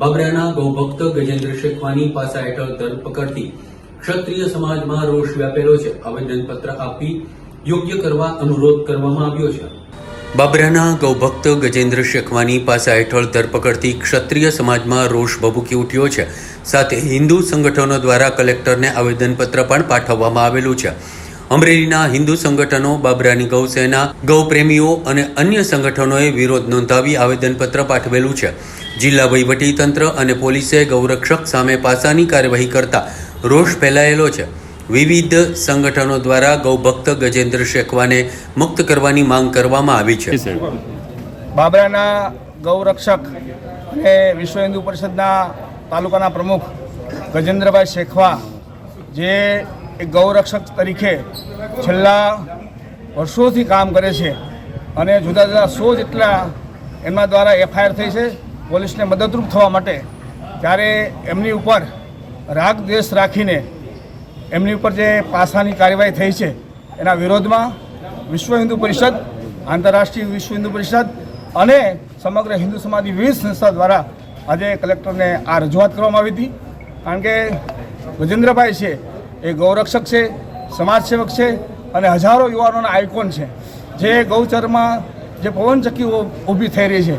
બાબરાના ગૌભક્ત ગજેન્દ્ર શેખવાની પાસા હેઠળ ધરપકડથી ક્ષત્રિય સમાજમાં રોષ વ્યાપેલો છે. આવેદનપત્ર આપી યોગ્ય કરવા અનુરોધ કરવામાં આવ્યો છે. બાબરાના ગૌભક્ત ગજેન્દ્ર શેખવાની પાસા હેઠળ ધરપકડથી ક્ષત્રિય સમાજમાં રોષ ભભૂકી ઉઠ્યો છે. સાથે હિન્દુ સંગઠનો દ્વારા કલેક્ટરને આવેદનપત્ર પણ પાઠવવામાં આવેલું છે. અમરેલીના હિન્દુ સંગઠનો બાબરાની ગૌસેના ગૌપ્રેમીઓ અને અન્ય સંગઠનોએ વિરોધ નોંધાવી આવેદનપત્ર પાઠવેલું છે. જિલ્લા વહીવટીતંત્ર અને પોલીસે ગૌરક્ષક સામે પાસાની કાર્યવાહી કરતા રોષ ફેલાયેલો છે. વિવિધ સંગઠનો દ્વારા ગૌભક્ત ગજેન્દ્ર શેખવાને મુક્ત કરવાની માંગ કરવામાં આવી છે. બાબરાના ગૌરક્ષક અને વિશ્વ હિન્દુ પરિષદના તાલુકાના પ્રમુખ ગજેન્દ્રભાઈ શેખવા જે એક ગૌરક્ષક તરીકે છેલ્લા વર્ષોથી કામ કરે છે અને જુદા જુદા સો જેટલા એમના દ્વારા એફઆઈઆર થઈ છે, પોલીસને મદદરૂપ થવા માટે, ત્યારે એમની ઉપર રાગ દ્વેષ રાખીને એમની ઉપર જે પાસાની કાર્યવાહી થઈ છે, એના વિરોધમાં વિશ્વ હિન્દુ પરિષદ, આંતરરાષ્ટ્રીય વિશ્વ હિન્દુ પરિષદ અને સમગ્ર હિન્દુ સમાજની વિવિધ સંસ્થા દ્વારા આજે કલેક્ટરને આ રજૂઆત કરવામાં આવી હતી. કારણ કે ગજેન્દ્રભાઈ છે એ ગૌરક્ષક છે, સમાજસેવક છે અને હજારો યુવાનોના આઇકોન છે. જે ગૌચરમાં જે પવનચક્કી ઊભી થઈ રહી છે,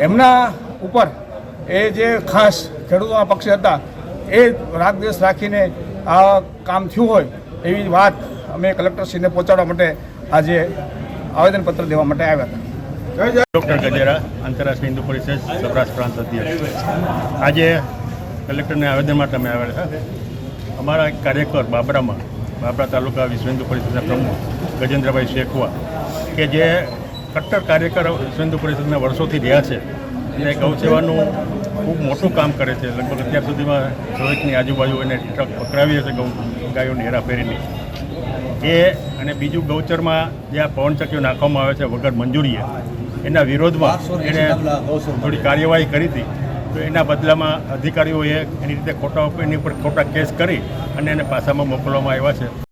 એમના ઉપર એ જે ખાસ ખેડૂતોના પક્ષે હતા, એ રાગદ્વેષ રાખીને આ કામ થયું હોય એવી વાત અમે કલેક્ટરશ્રીને પહોંચાડવા માટે આજે આવેદનપત્ર દેવા માટે આવ્યા હતા. ડૉક્ટર ગજેરા, આંતરરાષ્ટ્રીય હિન્દુ પરિષદ સૌરાષ્ટ્ર પ્રાંત અધ્યક્ષ. આજે કલેક્ટરને આવેદન માટે અમે આવેલા છે અમારા એક કાર્યકર બાબરામાં બાબરા તાલુકા વિશ્વેન્દુ પરિષદના પ્રમુખ ગજેન્દ્રભાઈ શેખવા કે જે કટ્ટર કાર્યકર વિશ્વેન્દુ પરિષદના વર્ષોથી રહ્યા છે અને ગૌ સેવાનું ખૂબ મોટું કામ કરે છે. લગભગ અત્યાર સુધીમાં સોએકની આજુબાજુ એને ટ્રક પકડાવી હશે ગૌ ગાયોની હેરાફેરીની એ અને બીજું ગૌચરમાં જે આ પવનચક્કીઓ નાખવામાં આવે છે વગર મંજૂરીએ એના વિરોધમાં એણે થોડી કાર્યવાહી કરી હતી. તો એના બદલામાં અધિકારીઓએ એની રીતે ખોટા એની ઉપર ખોટા કેસ કરી અને એને પાસામાં મોકલવામાં આવ્યા છે.